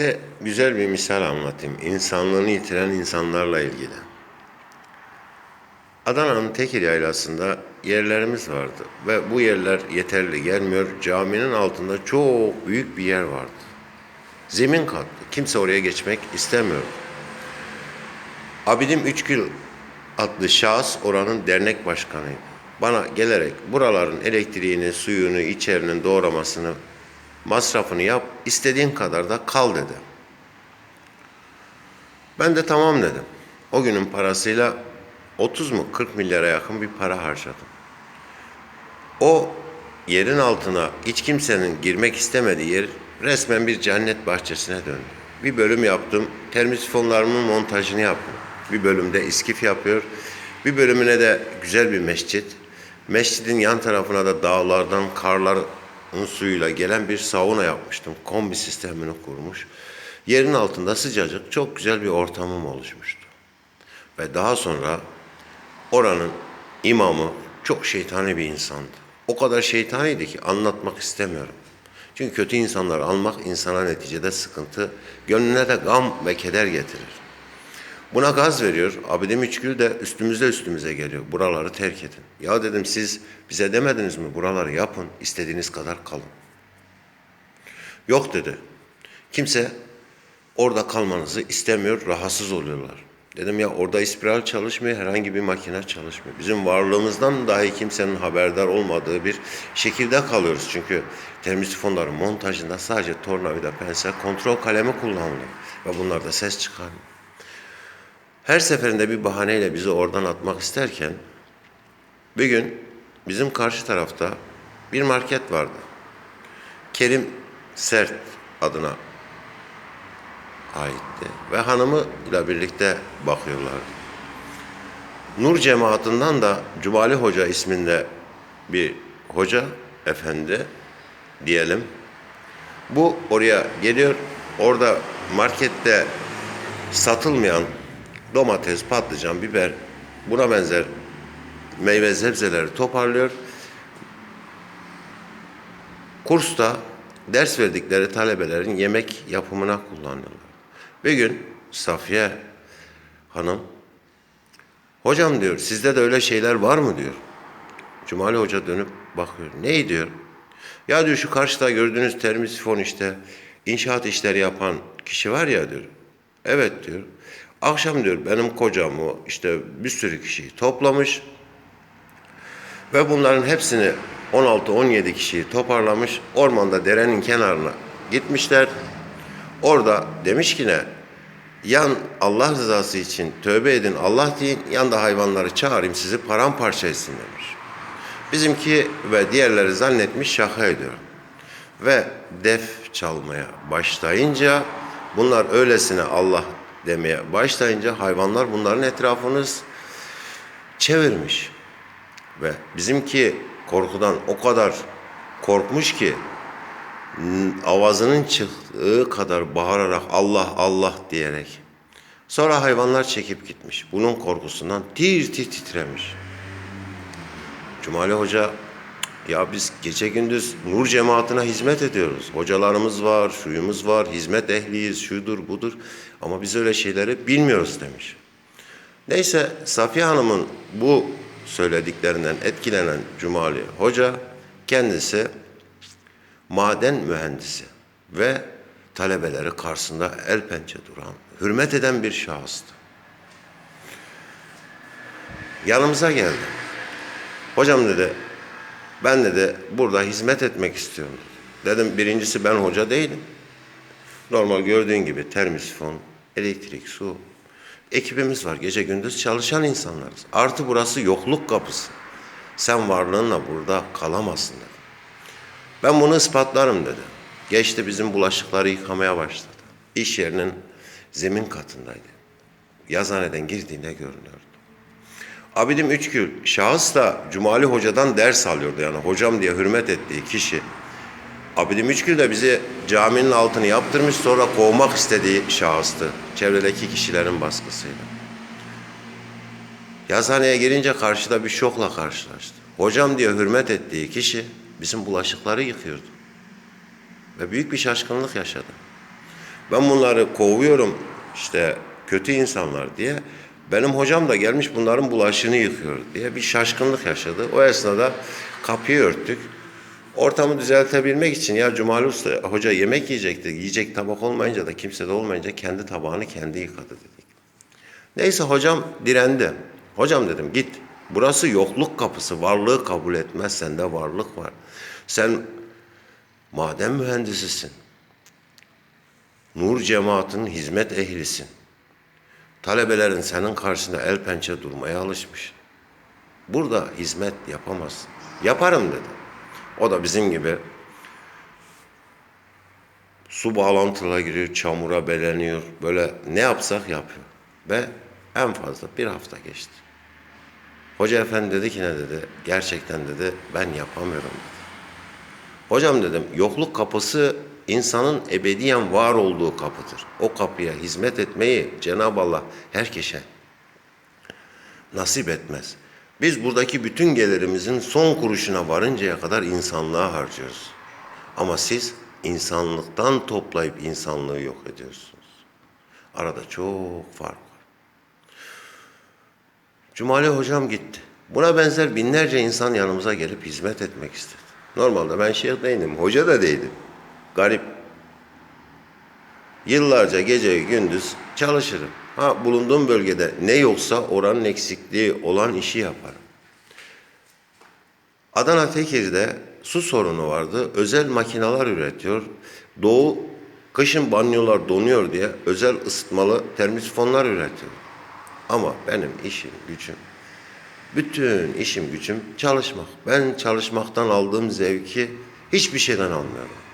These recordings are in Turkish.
Size güzel bir misal anlatayım. İnsanlığını yitiren insanlarla ilgili. Adana'nın Tekir Yaylası'nda yerlerimiz vardı ve bu yerler yeterli gelmiyor. Caminin altında çok büyük bir yer vardı. Zemin katlı. Kimse oraya geçmek istemiyordu. Abidim Üçgül adlı şahıs oranın dernek başkanıydı. Bana gelerek buraların elektriğini, suyunu, içerinin doğramasını, masrafını yap, istediğin kadar da kal dedi. Ben de tamam dedim. O günün parasıyla 30 mu 40 milyara yakın bir para harcadım. O yerin altına hiç kimsenin girmek istemediği yer resmen bir cennet bahçesine döndü. Bir bölüm yaptım. Termosifonlarımın montajını yaptım. Bir bölümde iskif yapıyor. Bir bölümüne de güzel bir mescit. Mescidin yan tarafına da dağlardan karların suyuyla gelen bir sauna yapmıştım. Kombi sistemini kurmuş. Yerin altında sıcacık çok güzel bir ortamım oluşmuştu. Ve daha sonra oranın imamı çok şeytani bir insandı. O kadar şeytaniydi ki anlatmak istemiyorum. Çünkü kötü insanları almak insana neticede sıkıntı, gönlüne de gam ve keder getirir. Buna gaz veriyor. Abidim Üçgül de üstümüze üstümüze geliyor. Buraları terk edin. Ya dedim siz bize demediniz mi buraları yapın, istediğiniz kadar kalın. Yok dedi. Kimse orada kalmanızı istemiyor, rahatsız oluyorlar. Dedim ya orada ispiral çalışmıyor, herhangi bir makine çalışmıyor. Bizim varlığımızdan dahi kimsenin haberdar olmadığı bir şekilde kalıyoruz. Çünkü termosifonların montajında sadece tornavida, pense, kontrol kalemi kullanılıyor. Ve bunlar da ses çıkarmıyor. Her seferinde bir bahaneyle bizi oradan atmak isterken bir gün bizim karşı tarafta bir market vardı. Kerim Sert adına aitti ve hanımıyla birlikte bakıyorlardı. Nur cemaatinden da Cumali Hoca isminde bir hoca efendi diyelim. Bu oraya geliyor. Orada markette satılmayan domates, patlıcan, biber buna benzer meyve sebzeleri toparlıyor. Kursta ders verdikleri talebelerin yemek yapımına kullanıyorlar. Bir gün Safiye Hanım, hocam diyor sizde de öyle şeyler var mı diyor. Cumali Hoca dönüp bakıyor. Ne diyor? Ya diyor şu karşıda gördüğünüz termosifon işte inşaat işleri yapan kişi var ya diyor. Evet diyor. Akşam diyor benim kocamı işte bir sürü kişiyi toplamış ve bunların hepsini 16-17 kişiyi toparlamış ormanda derenin kenarına gitmişler. Orada demiş ki ne? Yan Allah rızası için tövbe edin Allah deyin, yan da hayvanları çağırayım sizi paramparça etsin demiş. Bizimki ve diğerleri zannetmiş şaka ediyor. Ve def çalmaya başlayınca bunlar öylesine Allah demeye başlayınca hayvanlar bunların etrafını çevirmiş. Ve bizimki korkudan o kadar korkmuş ki avazının çıktığı kadar bağırarak Allah Allah diyerek. Sonra hayvanlar çekip gitmiş. Bunun korkusundan tir tir titremiş. Cumali Hoca ya biz gece gündüz nur cemaatine hizmet ediyoruz. Hocalarımız var, şuyumuz var, hizmet ehliyiz, şudur budur. Ama biz öyle şeyleri bilmiyoruz demiş. Neyse Safiye Hanım'ın bu söylediklerinden etkilenen Cumali Hoca kendisi maden mühendisi ve talebeleri karşısında el pençe duran, hürmet eden bir şahıstı. Yanımıza geldi. Hocam dedi, ben dedi burada hizmet etmek istiyorum. dedi. Dedim birincisi ben hoca değilim. Normal gördüğün gibi termosifon, elektrik, su. Ekibimiz var. Gece gündüz çalışan insanlarız. Artı burası yokluk kapısı. Sen varlığınla burada kalamazsın dedi. Ben bunu ispatlarım dedi. Geçti bizim bulaşıkları yıkamaya başladı. İş yerinin zemin katındaydı. Yazhaneden girdiğinde görünüyordu. Abidim Üçgül, şahıs da Cumali Hoca'dan ders alıyordu. Yani hocam diye hürmet ettiği kişi. Abidim Üçgül de bizi caminin altını yaptırmış sonra kovmak istediği şahıstı. Çevredeki kişilerin baskısıyla. Yazhaneye girince karşıda bir şokla karşılaştı. Hocam diye hürmet ettiği kişi bizim bulaşıkları yıkıyordu. Ve büyük bir şaşkınlık yaşadı. Ben bunları kovuyorum işte kötü insanlar diye. Benim hocam da gelmiş bunların bulaşığını yıkıyor diye bir şaşkınlık yaşadı. O esnada kapıyı örttük. Ortamı düzeltebilmek için ya Cumali Usta hoca yemek yiyecekti. Yiyecek tabak olmayınca da kimse de olmayınca kendi tabağını kendi yıkadı dedik. Neyse hocam direndi. Hocam dedim git. Burası yokluk kapısı. Varlığı kabul etmez. Sende varlık var. Sen maden mühendisisin. Nur cemaatinin hizmet ehlisin. Talebelerin senin karşısında el pençe durmaya alışmış. Burada hizmet yapamazsın. Yaparım dedi. O da bizim gibi su bağlantıla giriyor, çamura beleniyor. Böyle ne yapsak yapıyor. Ve en fazla bir hafta geçti. Hoca efendi dedi ki ne dedi? Gerçekten dedi ben yapamıyorum dedi. Hocam dedim yokluk kapısı insanın ebediyen var olduğu kapıdır. O kapıya hizmet etmeyi Cenab-ı Allah herkese nasip etmez. Biz buradaki bütün gelirimizin son kuruşuna varıncaya kadar insanlığa harcıyoruz. Ama siz insanlıktan toplayıp insanlığı yok ediyorsunuz. Arada çok fark var. Cumali hocam gitti. Buna benzer binlerce insan yanımıza gelip hizmet etmek istedi. Normalde ben şeyh değilim, hoca da değilim. Garip. Yıllarca gece gündüz çalışırım. Ha bulunduğum bölgede ne yoksa oranın eksikliği olan işi yaparım. Adana Tekir'de su sorunu vardı. Özel makineler üretiyor. Doğu kışın banyolar donuyor diye özel ısıtmalı termosifonlar üretiyor. Ama benim işim, gücüm, bütün işim gücüm çalışmak. Ben çalışmaktan aldığım zevki hiçbir şeyden almıyorum.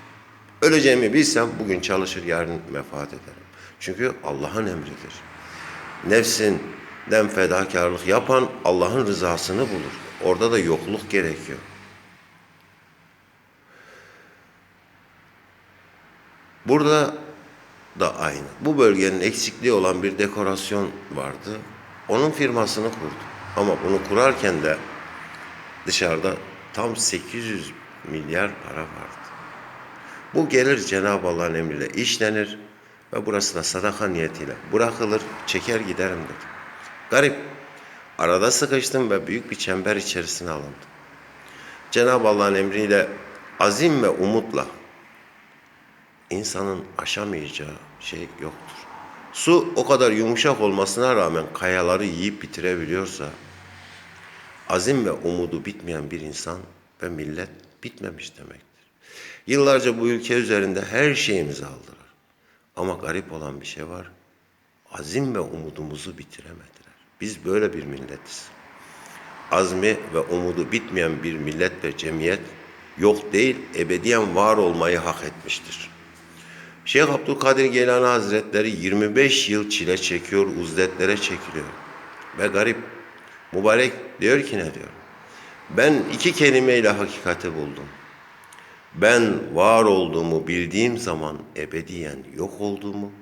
Öleceğimi bilsem bugün çalışır yarın vefat ederim. Çünkü Allah'ın emridir. Nefsinden fedakarlık yapan Allah'ın rızasını bulur. Orada da yokluk gerekiyor. Burada da aynı. Bu bölgenin eksikliği olan bir dekorasyon vardı. Onun firmasını kurdu. Ama bunu kurarken de dışarıda tam 800 milyar para vardı. Bu gelir Cenab-ı Allah'ın emriyle işlenir ve burası da sadaka niyetiyle bırakılır, çeker giderim dedi. Garip. Arada sıkıştım ve büyük bir çember içerisine alındım. Cenab-ı Allah'ın emriyle azim ve umutla insanın aşamayacağı şey yoktur. Su o kadar yumuşak olmasına rağmen kayaları yiyip bitirebiliyorsa azim ve umudu bitmeyen bir insan ve millet bitmemiş demektir. Yıllarca bu ülke üzerinde her şeyimizi aldılar. Ama garip olan bir şey var. Azim ve umudumuzu bitiremediler. Biz böyle bir milletiz. Azmi ve umudu bitmeyen bir millet ve cemiyet yok değil, ebediyen var olmayı hak etmiştir. Şeyh Abdülkadir Geylani Hazretleri 25 yıl çile çekiyor, uzletlere çekiliyor. Ve garip, mübarek diyor ki ne diyor? Ben iki kelimeyle hakikati buldum. Ben var olduğumu bildiğim zaman ebediyen yok olduğumu,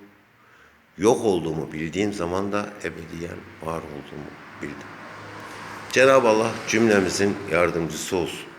yok olduğumu bildiğim zaman da ebediyen var olduğumu bildim. Cenab-ı Allah cümlemizin yardımcısı olsun.